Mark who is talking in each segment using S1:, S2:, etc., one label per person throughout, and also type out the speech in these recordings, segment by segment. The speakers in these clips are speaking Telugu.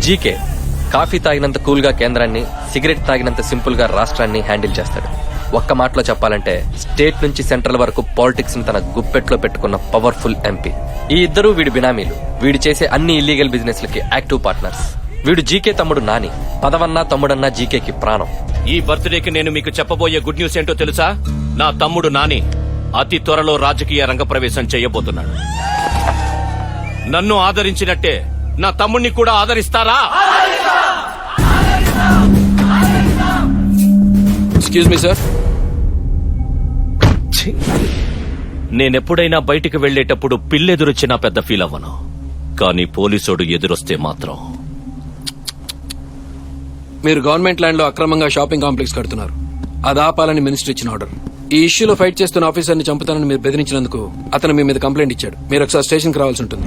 S1: జీకే కాఫీ తాగినంత కూల్గా కేంద్రాన్ని సిగరెట్ తాగినంత సింపుల్గా రాష్ట్రాన్ని హ్యాండిల్ చేస్తాడు. ఒక్క మాటలో చెప్పాలంటే స్టేట్ నుంచి సెంట్రల్ వరకు పాలిటిక్స్ని తన గుప్పెట్లో పెట్టుకున్న పవర్ఫుల్ ఎంపీ. ఈ ఇద్దరు వీడి బినామీలు. వీడు చేసే అన్ని ఇల్లీగల్ బిజినెస్ లకి యాక్టివ్ పార్ట్నర్స్. వీడు జీకే తమ్ముడు నాని. పదవన్నా తమ్ముడన్నా జీకేకి ప్రాణం.
S2: ఈ బర్త్డేకి నేను మీకు చెప్పబోయే గుడ్ న్యూస్ ఏంటో తెలుసా? నా తమ్ముడు నాని అతి త్వరలో రాజకీయ రంగ ప్రవేశం చేయబోతున్నాడు. నన్ను ఆదరించినట్టే నా తమ్ముణ్ణి కూడా ఆదరిస్తారా?
S3: Excuse me sir!
S2: నేనెప్పుడైనా బయటికి వెళ్ళేటప్పుడు పిల్లెదురొచ్చినా పెద్ద ఫీల్ అవ్వను. కానీ పోలీసోడు ఎదురొస్తే మాత్రం.
S3: మీరు గవర్నమెంట్ ల్యాండ్లో అక్రమంగా షాపింగ్ కాంప్లెక్స్ కడుతున్నారు. అది ఆపాలని మినిస్టర్ ఇచ్చిన ఆర్డర్ ఈ ఇష్యూలో ఫైట్ చేస్తున్న ఆఫీసర్ని చంపుతానని మీరు బెదిరించినందుకు అతను మీ మీద కంప్లైంట్ ఇచ్చాడు. మీరు ఒకసారి స్టేషన్కి రావాల్సి ఉంటుంది.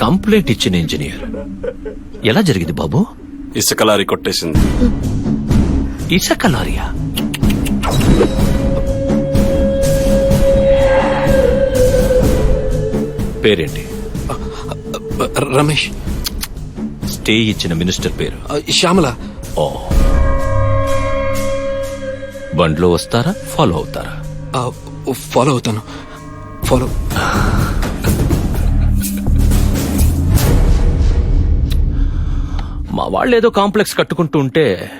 S2: కంప్లైంట్ ఇచ్చిన ఇంజనీర్. ఎలా జరిగింది బాబు?
S4: ఇసుక లారీ కొట్టేసింది.
S2: ఇసక లారియా? పేరేంటి?
S3: రమేష్.
S2: స్టే ఇచ్చిన మినిస్టర్ పేరు.
S3: ఆ, శ్యామల.
S2: ఓ. బండ్లో వస్తారా? ఫాలో అవుతారా?
S3: ఆ, ఫాలో అవుతాను. ఫాలో
S2: మా వాళ్ళు ఏదో కాంప్లెక్స్ కట్టుకుంటూ ఉంటే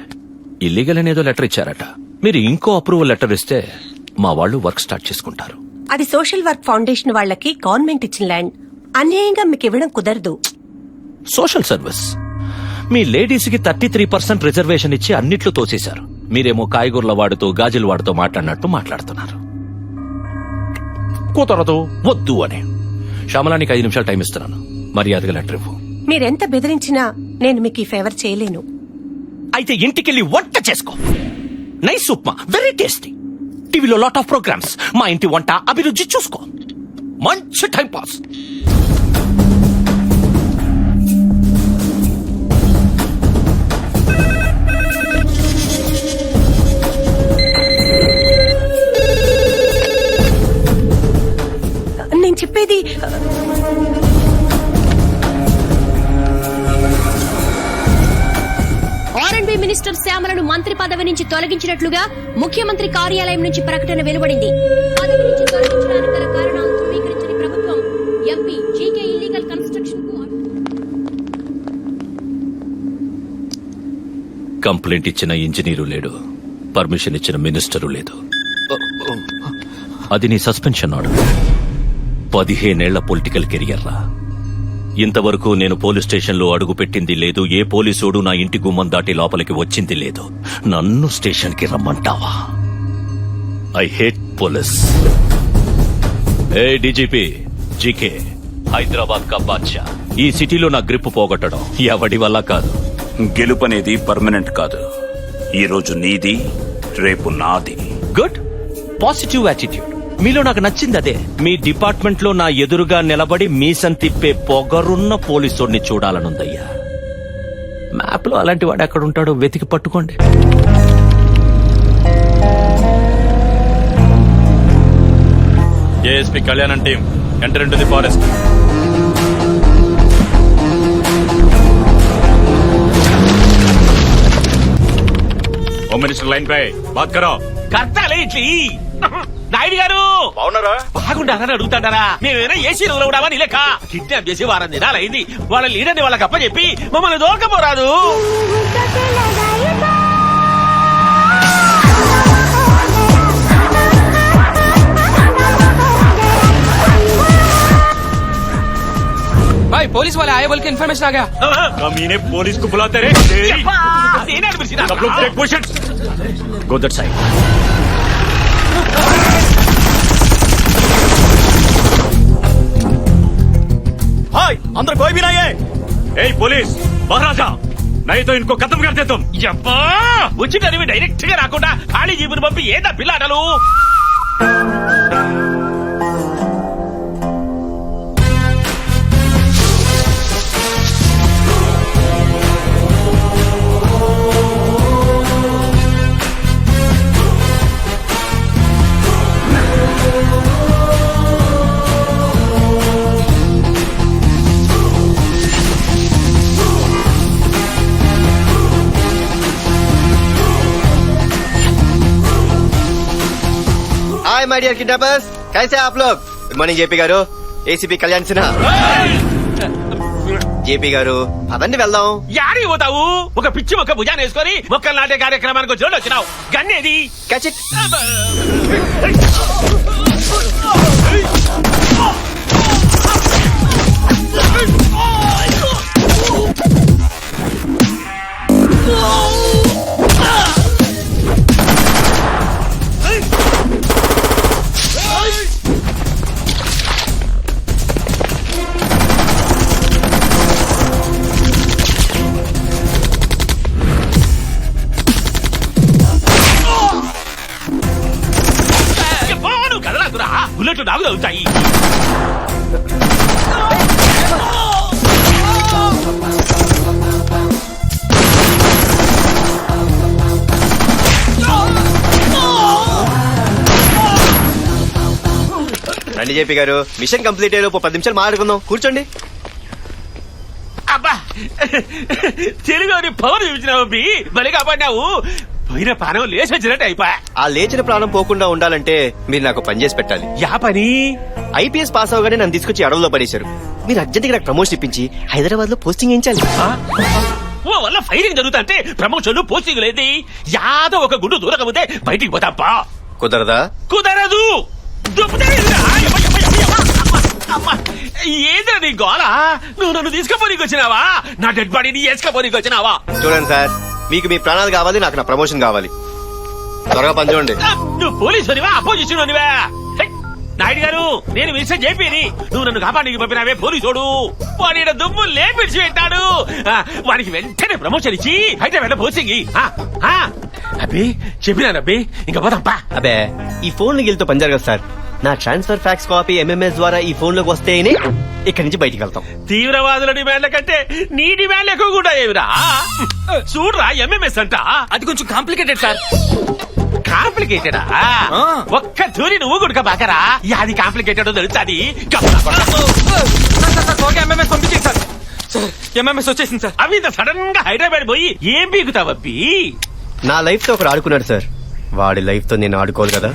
S2: ఇల్లీగల్ అనేదో లెటర్ ఇచ్చారట. మీరు ఇంకో అప్రూవల్ లెటర్ ఇస్తే మా వాళ్ళు వర్క్ స్టార్ట్ చేసుకుంటారు.
S5: అది సోషల్ వర్క్ ఫౌండేషన్ వాళ్ళకి గవర్నమెంట్ ఇచ్చిన ల్యాండ్. అన్యాయంగా మీకు ఇవ్వడం కుదరదు.
S2: Social service. మీ లేడీస్కి థర్టీ త్రీ పర్సెంట్ రిజర్వేషన్ ఇచ్చి అన్నిట్లో తోసేశారు. మీరేమో కాయగూరల వాడుతూ గాజుల వాడుతూ మాట్లాడినట్టు మాట్లాడుతున్నారు. కుదరదు వద్దు అని. శ్యామలానికి ఐదు నిమిషాలు టైం ఇస్తున్నాను. మర్యాదగా లెటర్ ఇవ్వు.
S5: మీరెంత బెదిరించినా నేను మీకు ఈ ఫేవర్ చేయలేను.
S2: అయితే ఇంటికెళ్ళి వంట చేసుకో. నైస్ ఉప్మా వెరీ టేస్టీ టీవీలో లాట్ ఆఫ్ ప్రోగ్రామ్స్ మా ఇంటి వంట అభిరుచి చూసుకో. మంచి టైం పాస్
S6: నుంచి తొలగించినట్లుగా ముఖ్యమంత్రి కార్యాలయం నుంచి ప్రకటన వెలువడింది. పదవి నుంచి తొలగించడానికి గల కారణాలు ధృవీకరించని ప్రభుత్వం ఎంపీ జీకే ఇల్లీగల్ కన్స్ట్రక్షన్కు
S2: కంప్లైంట్ ఇచ్చిన ఇంజనీరు లేడు. పర్మిషన్ ఇచ్చిన మినిస్టరు లేదు. అది నీ సస్పెన్షన్ ఆర్డర్. పదిహేనేళ్ళ పొలిటికల్ కెరియర్ రా ఇంతవరకు నేను పోలీస్ స్టేషన్లో అడుగు పెట్టింది లేదు. ఏ పోలీసోడు నా ఇంటి గుమ్మం దాటి లోపలికి వచ్చింది లేదు. నన్ను స్టేషన్కి రమ్మంటావా? I hate police. A DGP GK Hyderabad కా బాద్షా. ఈ సిటీలో నా గ్రిప్ పోగొట్టడం ఎవడి వల్ల కాదు.
S4: గెలుపనేది పర్మనెంట్ కాదు. ఈ రోజు నీది రేపు నాది.
S2: గుడ్. Positive attitude. మీలో నాకు నచ్చింది అదే. మీ డిపార్ట్మెంట్లో నా ఎదురుగా నిలబడి మీసం తిప్పే పొగరున్న పోలీసుడిని చూడాలనుందయ్యా. మ్యాప్లో అలాంటి వాడు ఎక్కడ ఉంటాడో వెతికి పట్టుకోండి.
S4: ASP Kalyanam team enter into the forest bath కరో.
S2: కర్తాలే ఇట్లీ నాయుడు గారు
S4: బాగున్నారా
S2: బాగుండాలని అడుగుతాడారా మేమేనా ఏసీ రోజులవా నీలేక కిడ్నాప్ చేసి వారం దినాలైంది వాళ్ళ లీడర్ని వాళ్ళకి అప్పచెప్పి మమ్మల్ని దోరకపోరాదు
S3: भाई पुलिस वाले आए बोल के इन्फॉर्मेशन आ गया
S4: कमीने पुलिस को बुलाते रे सब लोग take position
S2: go that side అందరు కోయి బినాయే
S4: ए पुलिस महाराजा नहीं तो इनको खत्म कर दे तुम
S7: అబ్బా వచ్చినవి డైరెక్ట్ గా రాకుండా ఖాళీ జీబుని పంపి ఏదా పిల్లాటలు
S8: హాయ్ మై డియర్ కిడ్నాపర్స్ కైసే ఆప్ లోగ్ గుడ్ మార్నింగ్ జేపీ గారు ఏసీపీ కళ్యాణ్ సిన్హా జేపీ గారు అవన్నీ వెళ్దాం
S7: యారి పోతావు ఒక పిచ్చి ఒక భుజాన్ని వేసుకొని మొక్కలు నాటే కార్యక్రమానికి వచ్చినట్టు వచ్చినావు గన్నేది కచిట్ Oh! బుల్లెట్లు నాకు తగ్గుతాయి
S8: రండి జేపీ గారు. మిషన్ కంప్లీట్ అయ్యే పది నిమిషాలు మాట్లాడుకుందాం. కూర్చోండి.
S7: అబ్బా! తెలుగు పవర్ చూపించినావు బి. బలి కాపాడినావు. పోయిన పానం లేచి వచ్చినట్టు అయిపోయా
S8: ఆ లేచిన ప్రాణం పోకుండా ఉండాలంటే మీరు నాకు పని చేసి పెట్టాలి
S7: యా పని
S8: ఐపీఎస్ పాస్ అవగానే నన్ను తీసుకొచ్చి అడవుల్లో పడేశారు మీరు అర్జెంట్ నాకు ప్రమోషన్ ఇప్పించి హైదరాబాద్లో పోస్టింగ్ వేయించాలి?
S7: ఓ వల్ల ఫైరింగ్ జరుగుతుంటే ప్రమోషన్లు పోస్టింగ్ లేదు యాదో ఒక గుండు దూరకపోతే బయటికి పోతాపా
S8: కుదరదా
S7: కుదరదు. ఏంద్రా నీ గోల నువ్వు నన్ను తీసుకుపోనీకి వచ్చినావా నా డెడ్ బాడీని వేసుకపోనీకి వచ్చినావా
S8: చూడండి సార్ మీకు మీ ప్రాణాలు కావాలి నాకు నా ప్రమోషన్ కావాలి. త్వరగా పని చూడండి.
S7: ఆ, నువ్వు పోలీసునివా? అపోజిషన్ నాయుడు గారు నేను మిస్టర్ జేపీని. నువ్వు నన్ను కాపాడికి పంపినావే పోలీసోడు. వాడి దుమ్ము లేపిడిచి పెట్టాడు. ఆ, వానికి వెంటనే ప్రమోషన్ ఇచ్చి అయితే వెళ్ళ పోసింగి అబ్బి చెప్పినాను అబ్బి ఇంకా పోదాంపా
S8: అబే ఈ ఫోన్ గిల్తో పని జరగదు సార్. నా ట్రాన్స్ఫర్ ఫ్యాక్స్ కాపీ ఎంఎంఎస్ ద్వారా ఈ ఫోన్లోకి వస్తేనే ఇక్కడి నుంచి బయటికి వెళ్తాం.
S7: తీవ్రవాదుల డిమాండ్ల కంటే నీ డిమాండ్ ఎక్కువ కూడా ఏమిరా? చూడరా ఎంఎంఎస్ అంట.
S1: అది కొంచెం కాంప్లికేటెడ్ సార్
S7: కాంప్లికేటెడా ఒక్క తూరి నువ్వు గుడక బాకరా? అది కాంప్లికేటెడ్ తెలుస్తుంది.
S1: ఎంఎంఎస్ సార్ ఎంఎంఎస్ వచ్చేసింది సార్.
S7: అవి సడన్గా హైదరాబాద్ పోయి ఏం బీగుతావబ్బి?
S8: నా లైఫ్తో ఒకరు ఆడుకున్నాడు సార్. వాడి లైఫ్తో నేను ఆడుకోవాలి కదా.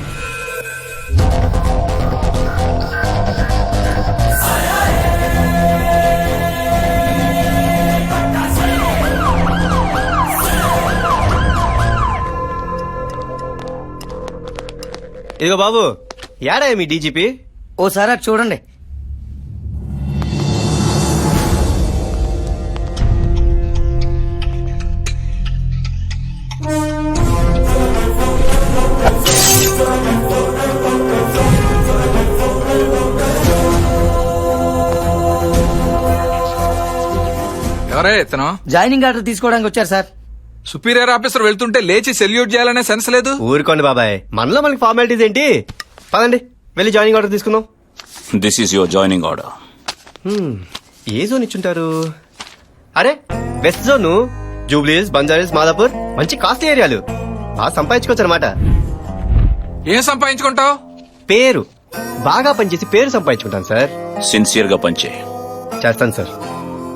S8: ఇదిగో బాబు యాడా మీ డీజీపీ?
S9: ఓసారి అది చూడండి.
S3: ఎవరే ఇతను?
S9: జాయినింగ్ ఆర్డర్ తీసుకోవడానికి వచ్చారు సార్.
S3: సుపీరియర్ ఆఫీసర్ వెళ్తుంటే లేచి సెల్యూట్ చేయాలనే సెన్స్ లేదు.
S8: ఊరుకోండి బాబాయ్. మనలో మనకి ఫార్మాలిటీస్ ఏంటి? పదండి వెళ్ళి జాయినింగ్ ఆర్డర్ తీసుకుందాం.
S2: This is your joining order
S8: A zone ఇచ్చుంటారు? అరే వెస్ట్ జోన్ జూబ్లీస్ బంజారీస్ మాదాపూర్ మంచి కాస్ట్లీ ఏరియాలు బాగా సంపాదించుకోవచ్చు అనమాట
S3: ఏం సంపాదించుకుంటావు?
S8: పేరు. బాగా పనిచేసి పేరు సంపాదించుకుంటాను సార్
S2: సిన్సియర్గా పంచే
S8: చేస్తాను సార్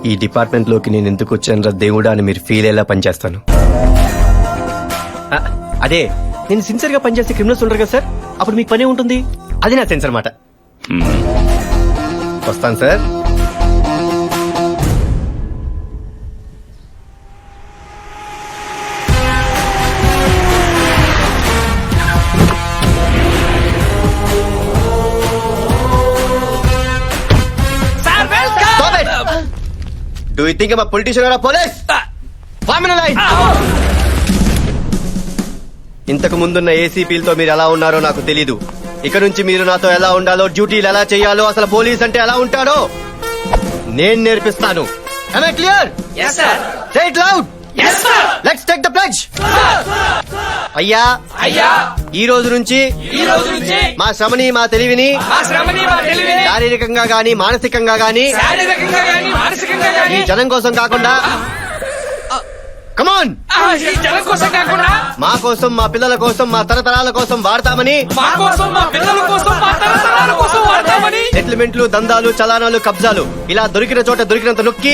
S8: ఈ డిపార్ట్మెంట్లోకి నేను ఎందుకు వచ్చాను దేవుడా అని మీరు ఫీల్ అయ్యేలా పనిచేస్తాను? అదే నేను సిన్సియర్గా పనిచేసే క్రిమినల్స్ ఉంటారు కదా సార్? అప్పుడు మీకు పని ఉంటుంది? అది నా సెన్స్ అనమాట వస్తాను sir. Do you think politician or police ఇంతకు ముందున్న ఏసీపీలతో మీరు ఎలా ఉన్నారో నాకు తెలీదు. ఇక నుంచి మీరు నాతో ఎలా ఉండాలో డ్యూటీలు ఎలా చేయాలో అసలు పోలీస్ అంటే ఎలా ఉంటారో నేను నేర్పిస్తాను. Clear pledge. అయ్యా అయ్యా. ఈ రోజు నుంచి ఈ రోజు నుంచి మా శ్రమని మా తెలివిని శారీరకంగా గాని మానసికంగా గాని ఈ జనం కోసం కాకుండా కమాన్ మా కోసం మా పిల్లల కోసం మా తరతరాల కోసం వాడతామని సెటిల్మెంట్లు దందాలు చలానాలు కబ్జాలు. ఇలా దొరికిన చోట దొరికినంత నొక్కి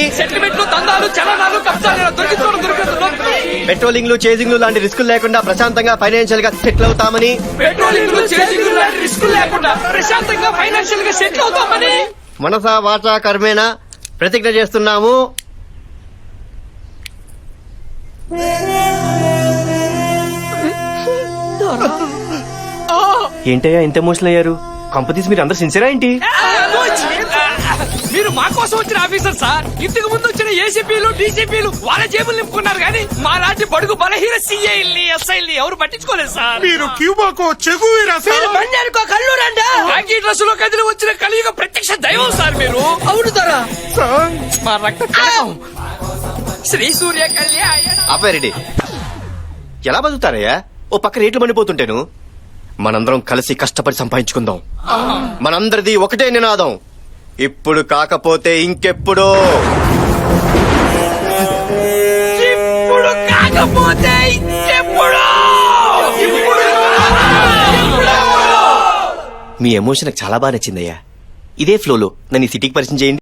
S8: పెట్రోలింగ్లు చేజింగ్లు లాంటి రిస్కులు లేకుండా ప్రశాంతంగా ఫైనాన్షియల్గా సెటిల్ అవుతామని మనసా వాచా కర్మేణ ప్రతిజ్ఞ చేస్తున్నాము. ఏంటయ్యా ఇంత ఎమోషనల్ అయ్యారు కంపతీసి మీరు అందరు సిన్సియరా ఏంటి?
S10: మీరు మా కోసం వచ్చిన ఆఫీసర్ సార్ ఇంతకు ముందు వచ్చిన ఏసీపీలు డీసీపీలు వాళ్ళ జేబులు నింపుకున్నారు కానీ మా లాంటి బడుగు బలహీన సీఐల్ని ఎస్ఐల్ని ఎవరు పట్టించుకోలేదు సార్.
S4: మీరు క్యూబాకో చెగువీరా సార్?
S10: కళ్ళు రండా. కాకి డ్రెస్లో కదిలి వచ్చిన కలియుగ ప్రత్యక్ష దైవం సార్ మీరు. అవును తరా. మా రక్త. శ్రీ సూర్య కళ్యాణ.
S8: ఆపారెడ్డి ఎలా బతుకుతారయ్యా? ఓ పక్క రేట్లు మండిపోతుంటేను. మనందరం కలిసి కష్టపడి సంపాదించుకుందాం. మనందరిది ఒకటే నినాదం. ఇప్పుడు కాకపోతే ఇంకెప్పుడు.
S10: ఇప్పుడు కాకపోతే ఇంకెప్పుడు.
S8: మీ ఎమోషన్ నాకు చాలా బాగా నచ్చిందయ్యా. ఇదే ఫ్లోలో నన్ను ఈ సిటీకి పరిచయం చేయండి.